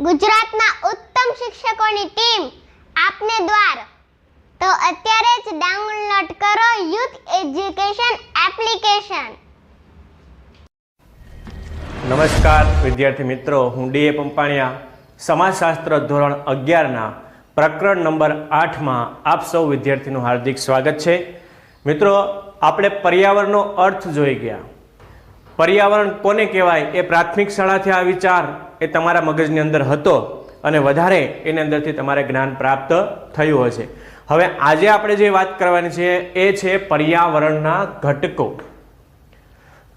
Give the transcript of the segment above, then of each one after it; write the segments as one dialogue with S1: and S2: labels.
S1: ગુજરાતના ઉત્તમ શિક્ષકોની ટીમ આપને દ્વાર. તો અત્યારે જ ડાઉનલોડ કરો યુથ એજ્યુકેશન એપ્લિકેશન.
S2: નમસ્કાર, વિદ્યાર્થી મિત્રો. હું ડીએ પંપાણિયા. સમાજશાસ્ત્ર ધોરણ અગિયારના પ્રકરણ નંબર આઠમાં આપ સૌ વિદ્યાર્થીનું હાર્દિક સ્વાગત છે. મિત્રો, આપણે પર્યાવરણનો અર્થ જોઈ ગયા. પર્યાવરણ કોને કહેવાય? એ પ્રાથમિક શાળાથી આ વિચાર એ તમારા મગજની અંદર હતો અને વધારે એની અંદરથી તમારે જ્ઞાન પ્રાપ્ત થયું હશે. હવે આજે આપણે જે વાત કરવાની છે એ છે પર્યાવરણના ઘટકો.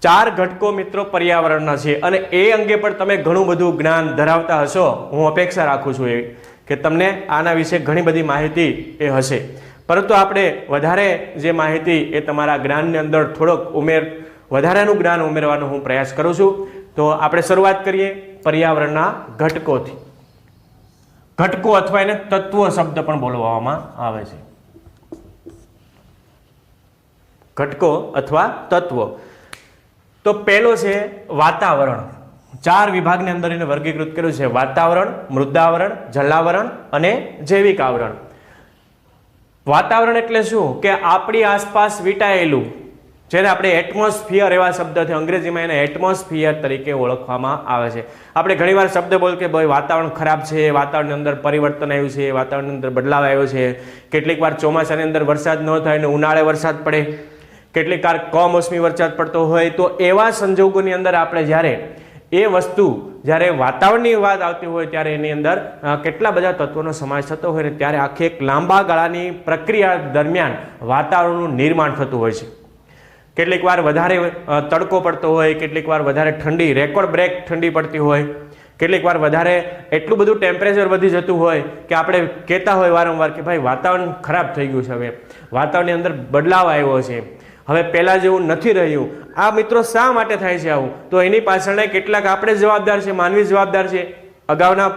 S2: ચાર ઘટકો મિત્રો પર્યાવરણના છે અને એ અંગે પણ તમે ઘણું બધું જ્ઞાન ધરાવતા હશો. હું અપેક્ષા રાખું છું એ કે તમને આના વિશે ઘણી બધી માહિતી એ હશે. પરંતુ આપણે વધારે જે માહિતી એ તમારા જ્ઞાનની અંદર થોડોક ઉમેર, વધારાનું જ્ઞાન ઉમેરવાનો હું પ્રયાસ કરું છું. તો આપણે શરૂઆત કરીએ. પર્યાવરણના ઘટકોથી. ઘટકો અથવા એને તત્વ શબ્દ પણ બોલવામાં આવે છે. ઘટકો અથવા તત્વ. તો પહેલો છે વાતાવરણ. ચાર વિભાગની અંદર એને વર્ગીકૃત કર્યું છે. વાતાવરણ, મૃદાવરણ, જલાવરણ અને જૈવિક આવરણ. વાતાવરણ એટલે શું? કે આપણી આસપાસ વીંટાયેલું જેને આપણે એટમોસ્ફિયર એવા શબ્દથી અંગ્રેજીમાં એને એટમોસ્ફિયર તરીકે ઓળખવામાં આવે છે. આપણે ઘણીવાર શબ્દ બોલ કે ભાઈ વાતાવરણ ખરાબ છે, વાતાવરણની અંદર પરિવર્તન આવ્યું છે, વાતાવરણની અંદર બદલાવ આવ્યો છે. કેટલીક વાર ચોમાસાની અંદર વરસાદ ન થાય અને ઉનાળે વરસાદ પડે. કેટલીક વાર કમોસમી વરસાદ પડતો હોય તો એવા સંજોગોની અંદર આપણે જ્યારે એ વસ્તુ જ્યારે વાતાવરણની વાત આવતી હોય ત્યારે એની અંદર કેટલા બધા તત્વોનો સમાવેશ થતો હોય ને ત્યારે આખી એક લાંબા ગાળાની પ્રક્રિયા દરમિયાન વાતાવરણનું નિર્માણ થતું હોય છે. કેટલીક વાર વધારે તડકો પડતો હોય, કેટલીક વાર વધારે ઠંડી, રેકોર્ડ બ્રેક ઠંડી પડતી હોય, કેટલીક વાર વધારે એટલું બધું ટેમ્પરેચર વધી જતું હોય કે આપણે કહેતા હોય વારંવાર કે ભાઈ વાતાવરણ ખરાબ થઈ ગયું છે હવે. વાતાવરણની અંદર બદલાવ આવ્યો છે. હવે પહેલાં જેવું નથી રહ્યું. આ મિત્રો શા માટે થાય છે આવું? તો એની પાછળના કેટલાક આપણે જવાબદાર છે, માનવી જવાબદાર છે. અગાઉના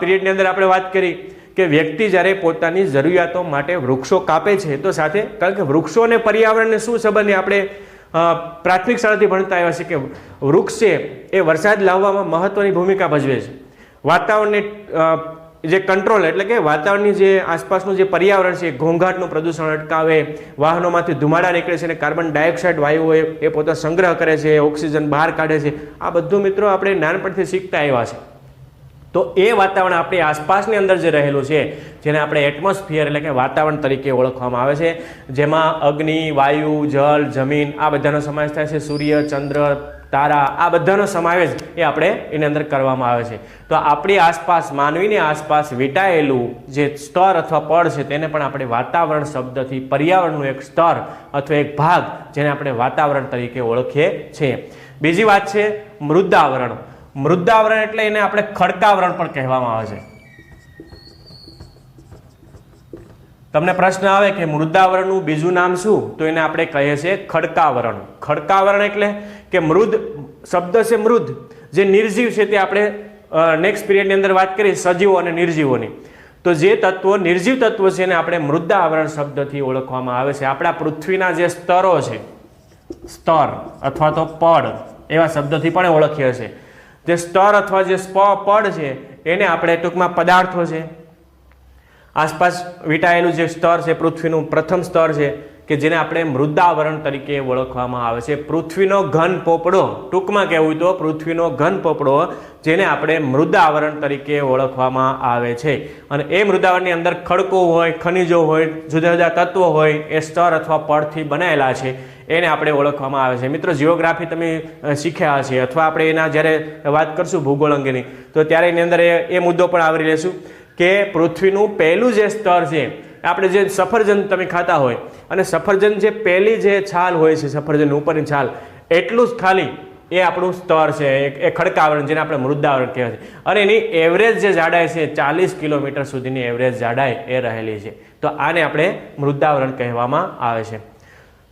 S2: પીરિયડની અંદર આપણે વાત કરી. કે વ્યક્તિ જ્યારે પોતાની જરૂરિયાતો માટે વૃક્ષો કાપે છે, તો સાથે કારણ કે વૃક્ષો અને પર્યાવરણને શું સંબંધ આપણે પ્રાથમિક શાળાથી ભણતા આવ્યા છે કે વૃક્ષ છે, એ વરસાદ લાવવામાં મહત્વની ભૂમિકા ભજવે છે. વાતાવરણને જે કંટ્રોલ એટલે કે વાતાવરણની જે આસપાસનું જે પર્યાવરણ છે, ઘોંઘાટનું પ્રદૂષણ અટકાવે, વાહનોમાંથી ધુમાડા નીકળે છે અને કાર્બન ડાયોક્સાઇડ વાયુઓ એ પોતે સંગ્રહ કરે છે, ઓક્સિજન બહાર કાઢે છે. આ બધું મિત્રો આપણે નાનપણથી શીખતા આવ્યા છે. તો એ વાતાવરણ આપણી આસપાસની અંદર જે રહેલું છે, જેને આપણે એટમોસ્ફિયર એટલે કે વાતાવરણ તરીકે ઓળખવામાં આવે છે, જેમાં અગ્નિ, વાયુ, જળ, જમીન આ બધાનો સમાવેશ થાય છે, સૂર્ય, ચંદ્ર, તારા આ બધાનો સમાવેશ એ આપણે એની અંદર કરવામાં આવે છે. તો આપણી આસપાસ, માનવીની આસપાસ વીંટાયેલું જે સ્તર અથવા પડ છે, તેને પણ આપણે વાતાવરણ શબ્દથી પર્યાવરણનું એક સ્તર અથવા એક ભાગ જેને આપણે વાતાવરણ તરીકે ઓળખીએ છીએ. બીજી વાત છે મૃદાવરણ. મૃદાવરણ એટલે એને આપણે ખડકાવરણ પણ કહેવામાં આવે છે. તમને પ્રશ્ન આવે કે મૃદાવરણનું બીજું નામ શું? તો એને આપણે કહીએ છીએ ખડકાવરણ. ખડકાવરણ એટલે કે મૃદ, શબ્દ છે મૃદ, જે નિર્જીવ છે તે આપણે નેક્સ્ટ પીરિયડની અંદર વાત કરી સજીવો અને નિર્જીવોની. તો જે તત્વો, નિર્જીવ તત્વો છે એને આપણે મૃદાવરણ શબ્દથી ઓળખવામાં આવે છે. આપણા પૃથ્વીના જે સ્તરો છે, સ્તર અથવા તો પડ, એવા શબ્દથી પણ ઓળખીએ છીએ. જે સ્તર અથવા જે સ્પ પડ છે, એને આપણે ટૂંકમાં પદાર્થો છે. આસપાસ વીંટાયેલું જે સ્તર છે, પૃથ્વીનું પ્રથમ સ્તર છે, કે જેને આપણે મૃદાવરણ તરીકે ઓળખવામાં આવે છે. પૃથ્વીનો ઘન પોપડો, ટૂંકમાં કહેવું તો પૃથ્વીનો ઘન પોપડો, જેને આપણે મૃદાવરણ તરીકે ઓળખવામાં આવે છે. અને એ મૃદાવરણની અંદર ખડકો હોય, ખનિજો હોય, જુદા જુદા તત્વો હોય, એ સ્તર અથવા પડથી બનાવેલા છે. એને આપણે ઓળખવામાં આવે છે. મિત્રો જીઓગ્રાફી તમે શીખ્યા હશે અથવા આપણે એના જ્યારે વાત કરશું ભૂગોળ અંગેની, તો ત્યારે એની અંદર એ મુદ્દો પણ આવરી લેશું કે પૃથ્વીનું પહેલું જે સ્તર છે, આપણે જે સફરજન તમે ખાતા હોય, અને સફરજન જે પહેલી જે છાલ હોય છે સફરજન ઉપરની છાલ, એટલું જ ખાલી એ આપણું સ્તર છે, એ ખડકાવરણ જેને આપણે મૃદાવરણ કહેવાય છે. અને એની એવરેજ જે જાડાઈ છે, ચાલીસ કિલોમીટર સુધીની એવરેજ જાડાઈ એ રહેલી છે. તો આને આપણે મૃદાવરણ કહેવામાં આવે છે.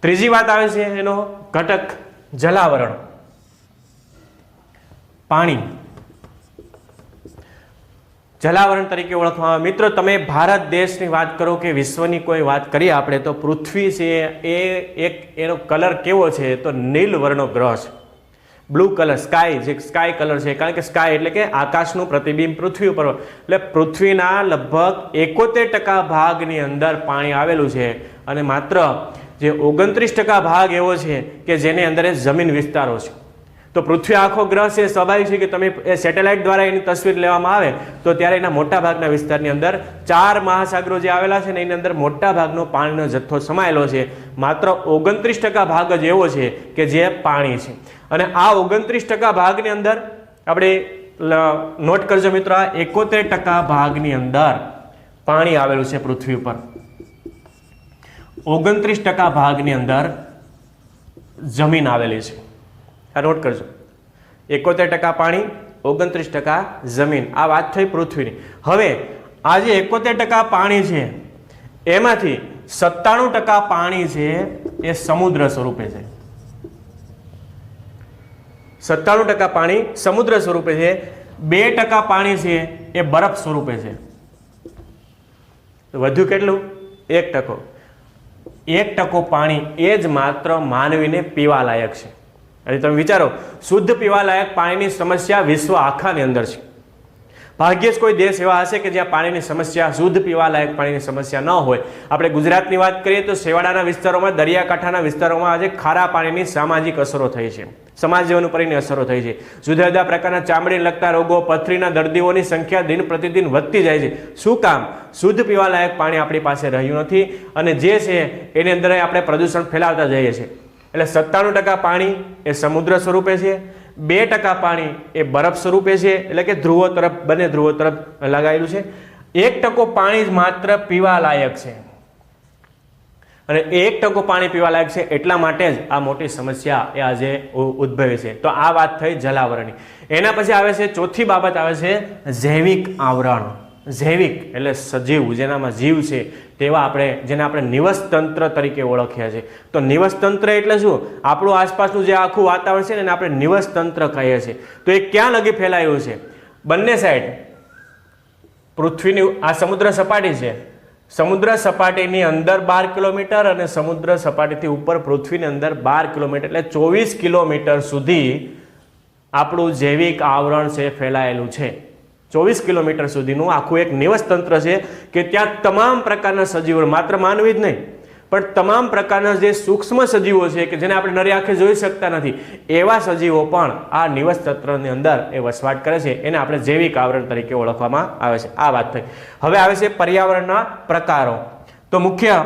S2: ત્રીજી વાત આવે છે એનો ઘટક જલાવરણ. પાણી. જલાવરણ તરીકે ઓળખવામાં આવે. મિત્રો, તમે ભારત દેશની વાત કરો કે વિશ્વની કોઈ વાત કરીએ આપણે, તો પૃથ્વી છે એ એક એનો કલર કેવો છે? તો નીલ વર્ણનો ગ્રહ છે. બ્લુ કલર, સ્કાય, જે સ્કાય કલર છે. કારણ કે સ્કાય એટલે કે આકાશનું પ્રતિબિંબ પૃથ્વી ઉપર એટલે પૃથ્વીના લગભગ એકોતેર ટકા ભાગની અંદર પાણી આવેલું છે. અને માત્ર જે ઓગણત્રીસ ટકા ભાગ એવો છે કે જેની અંદર જમીન વિસ્તારો છે. તો પૃથ્વી આખો ગ્રહ છે સ્વાભાવિક છે કે તમે એ સેટેલાઇટ દ્વારા એની તસવીર લેવામાં આવે તો ત્યારે એના મોટા ભાગના વિસ્તારની અંદર ચાર મહાસાગરો જે આવેલા છે ને એની અંદર મોટા ભાગનો પાણીનો જથ્થો સમાયેલો છે. માત્ર ઓગણત્રીસ ટકા ભાગ જ એવો છે કે જે પાણી છે. અને આ ઓગણત્રીસ ટકા ભાગની અંદર આપણે નોટ કરજો મિત્રો, આ એકોતેર ટકા ભાગની અંદર પાણી આવેલું છે પૃથ્વી ઉપર. ઓગણત્રીસ ટકા ભાગની અંદર જમીન આવેલી છે. આ નોટ કરજો. એકોતેર ટકા પાણી, ઓગણત્રીસ ટકા જમીન. આ વાત થઈ પૃથ્વીની. હવે, આ જે એકોતેર ટકા પાણી છે, એમાંથી સત્તાણું ટકા પાણી છે એ સમુદ્ર સ્વરૂપે છે. સત્તાણું ટકા પાણી સમુદ્ર સ્વરૂપે છે, બે ટકા પાણી છે એ બરફ સ્વરૂપે છે. વધુ કેટલું? એક ટકો. એક ટકો પાણી એ જ માત્ર માનવીને પીવા લાયક છે. એટલે તમે વિચારો, શુદ્ધ પીવા લાયક પાણીની સમસ્યા વિશ્વ આખાની અંદર છે. ભાગ્યે જ કોઈ દેશ એવા હશે કે જ્યાં પાણીની સમસ્યા, શુદ્ધ પીવા લાયક પાણીની સમસ્યા ન હોય. આપણે ગુજરાતની વાત કરીએ તો શેવાડાના વિસ્તારોમાં, દરિયાકાંઠાના વિસ્તારોમાં આજે ખારા પાણીની સામાજિક અસરો થઈ છે. સમાજ જીવન ઉપરની અસરો થઈ છે. જુદા જુદા પ્રકારના ચામડીને લગતા રોગો, પથરીના દર્દીઓની સંખ્યા દિન પ્રતિદિન વધતી જાય છે. શું કામ? શુદ્ધ પીવા લાયક પાણી આપણી પાસે રહ્યું નથી અને જે છે એની અંદર આપણે પ્રદૂષણ ફેલાવતા જઈએ છીએ. એટલે સત્તાણું ટકા પાણી એ સમુદ્ર સ્વરૂપે છે. બે ટકા પાણી એ બરફ સ્વરૂપે છે. એટલે કે ધ્રુવો તરફ, બંને ધ્રુવો તરફ લગાવેલું છે. એક ટકો પાણી જ માત્ર પીવા લાયક છે. અને એક ટકો પાણી પીવા લાયક છે એટલા માટે જ આ મોટી સમસ્યા એ આજે ઉદ્ભવે છે. તો આ વાત થઈ જલાવરણની. એના પછી આવે છે ચોથી બાબત આવે છે જૈવિક આવરણ. જૈવિક એટલે સજીવ, જેનામાં જીવ છે તેવા આપણે, જેને આપણે નિવસતંત્ર તરીકે ઓળખ્યા છે. તો નિવસ તંત્ર એટલે શું? આપણું આસપાસનું જે આખું વાતાવરણ છે ને એને આપણે નિવસતંત્ર કહીએ છીએ. તો એ ક્યાં લગી ફેલાયું છે? બંને સાઈડ પૃથ્વીની, આ સમુદ્ર સપાટી છે. સમુદ્ર સપાટીની અંદર બાર કિલોમીટર અને સમુદ્ર સપાટીથી ઉપર પૃથ્વીની અંદર બાર કિલોમીટર, એટલે ચોવીસ કિલોમીટર સુધી આપણું જૈવિક આવરણ છે, ફેલાયેલું છે. ચોવીસ કિલોમીટર સુધીનું આખું એક નિવસ તંત્ર છે કે ત્યાં તમામ પ્રકારના સજીવો માત્ર માનવી જ નહીં પણ તમામ પ્રકારના જે સૂક્ષ્મ સજીવો છે કે જેને આપણે નરી આંખે જોઈ શકતા નથી, એવા સજીવો પણ આ નિવસ તંત્રની અંદર એ વસવાટ કરે છે, એને આપણે જૈવિક આવરણ તરીકે ઓળખવામાં આવે છે. આ વાત થઈ. હવે આવે છે પર્યાવરણના પ્રકારો. તો મુખ્ય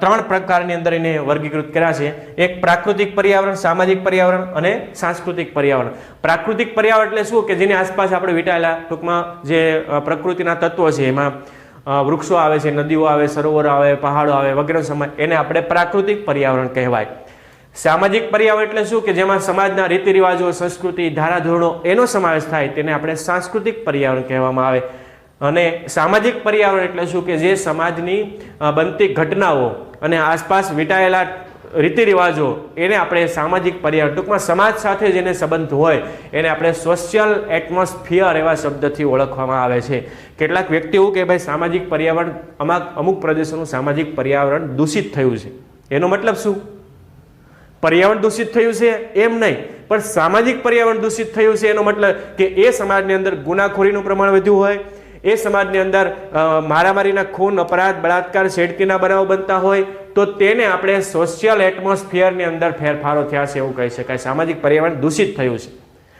S2: ત્રણ પ્રકારની અંદર એને વર્ગીકૃત કર્યા છે. એક પ્રાકૃતિક પર્યાવરણ, સામાજિક પર્યાવરણ અને સાંસ્કૃતિક પર્યાવરણ. પ્રાકૃતિક પર્યાવરણ એટલે શું? કે જેની આસપાસ આપણે વિટાયેલા ટૂંકમાં જે પ્રકૃતિના તત્વો છે, એમાં વૃક્ષો આવે છે, નદીઓ આવે, સરોવરો આવે, પહાડો આવે વગેરે સમય એને આપણે પ્રાકૃતિક પર્યાવરણ કહેવાય. સામાજિક પર્યાવરણ એટલે શું? કે જેમાં સમાજના રીતિ રિવાજો સંસ્કૃતિ, ધારાધોરણો એનો સમાવેશ થાય તેને આપણે સાંસ્કૃતિક પર્યાવરણ કહેવામાં આવે. અને સામાજિક પર્યાવરણ એટલે શું? કે જે સમાજની બનતી ઘટનાઓ અને આસપાસ વીંટાયેલા રીતિ રિવાજો એને આપણે સામાજિક પર્યાવરણ, ટૂંકમાં સમાજ સાથે જેને સંબંધ હોય, એને આપણે સોશિયલ એટમોસ્ફિયર એવા શબ્દથી ઓળખવામાં આવે છે. કેટલાક વ્યક્તિ એવું કે ભાઈ, સામાજિક પર્યાવરણ અમાક અમુક પ્રદેશોનું સામાજિક પર્યાવરણ દૂષિત થયું છે. એનો મતલબ શું? પર્યાવરણ દૂષિત થયું છે એમ નહીં, પણ સામાજિક પર્યાવરણ દૂષિત થયું છે એનો મતલબ કે એ સમાજની અંદર ગુનાખોરીનું પ્રમાણ વધ્યું હોય એ સમાજની અંદર મારામારીના ખૂન, અપરાધ, બળાત્કાર છેડતીના બનાવો બનતા હોય, તો તેને આપણે સોશિયલ એટમોસ્ફિયરની અંદર ફેરફારો થયા છે એવું કહી શકાય. સામાજિક પર્યાવરણ દૂષિત થયું છે.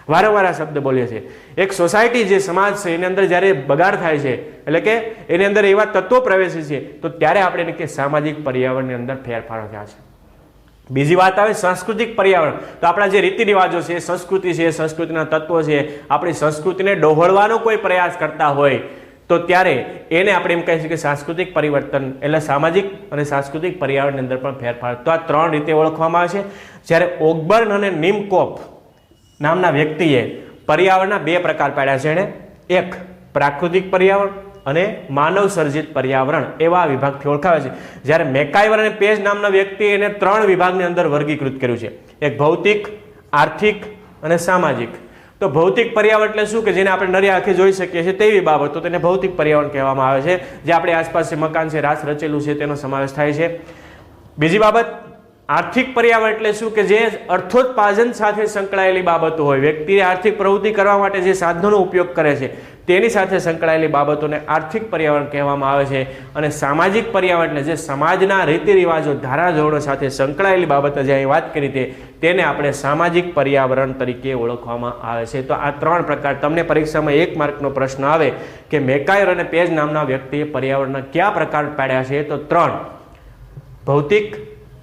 S2: વારંવાર આ શબ્દ બોલીએ છીએ. એક સોસાયટી જે સમાજ છે, એની અંદર જ્યારે બગાડ થાય છે, એટલે કે એની અંદર એવા તત્વો પ્રવેશે છે, તો ત્યારે આપણે કે સામાજિક પર્યાવરણની અંદર ફેરફારો થયા છે. બીજી વાત આવે સાંસ્કૃતિક પર્યાવરણ. તો આપણા જે રીતિ રિવાજો છે, સંસ્કૃતિ છે, સંસ્કૃતિના તત્વો છે, આપણી સંસ્કૃતિને ડહોળવાનો કોઈ પ્રયાસ કરતા હોય, તો ત્યારે એને આપણે એમ કહી શકીએ સાંસ્કૃતિક પરિવર્તન એટલે સામાજિક અને સાંસ્કૃતિક પર્યાવરણની અંદર પણ ફેરફાર. તો આ ત્રણ રીતે ઓળખવામાં આવે છે. જ્યારે ઓગબર્ન અને નિમકોપ નામના વ્યક્તિએ પર્યાવરણના બે પ્રકાર પાડ્યા છે એણે એક પ્રાકૃતિક પર્યાવરણ અને માનવ સર્જિત પર્યાવરણ એવા વિભાગથી ઓળખાવે છે. જ્યારે મેકાઈવર અને પેજ નામના વ્યક્તિએ એને ત્રણ વિભાગની અંદર વર્ગીકૃત કર્યું છે. એક ભૌતિક, આર્થિક અને સામાજિક. તો ભૌતિક પર્યાવરણ એટલે શું કે જેને આપણે નરી આંખે જોઈ શકીએ છીએ તેવી બાબતો. તેને ભૌતિક પર્યાવરણ કહેવામાં આવે છે. જે આપણી આસપાસ જે મકાન છે, રાસ રચેલું છે, તેનો સમાવેશ થાય છે. બીજી બાબત, આર્થિક પર્યાવરણ એટલે શું કે જે અર્થોત્પાદન સાથે સંકળાયેલી બાબતો હોય. વ્યક્તિએ આર્થિક પ્રવૃત્તિ કરવા માટે જે સાધનોનો ઉપયોગ કરે છે તેની સાથે સંકળાયેલી બાબતોને આર્થિક પર્યાવરણ કહેવામાં આવે છે અને સામાજિક પર્યાવરણ એટલે જે સમાજના રીતિ રિવાજો ધારાધોરણો સાથે સંકળાયેલી બાબતો જે અહીં વાત કરી તે, તેને આપણે સામાજિક પર્યાવરણ તરીકે ઓળખવામાં આવે છે. તો આ ત્રણ પ્રકાર, તમને પરીક્ષામાં એક માર્કનો પ્રશ્ન આવે કે મેકાયર અને પેજ નામના વ્યક્તિએ પર્યાવરણના કયા પ્રકાર પાડ્યા છે? તો ત્રણ, ભૌતિક,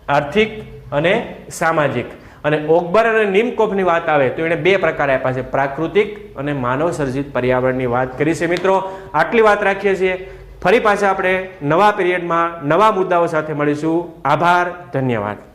S2: આર્થિક અને સામાજિક. અને ઓકબર અને નિમકોફની વાત આવે તો એણે બે પ્રકાર આપ્યા છે. પ્રાકૃતિક અને માનવ સર્જિત પર્યાવરણની વાત કરી છે મિત્રો. આટલી વાત રાખીએ છીએ. ફરી પાછા આપણે નવા પીરિયડમાં નવા મુદ્દાઓ સાથે મળીશું. આભાર, ધન્યવાદ.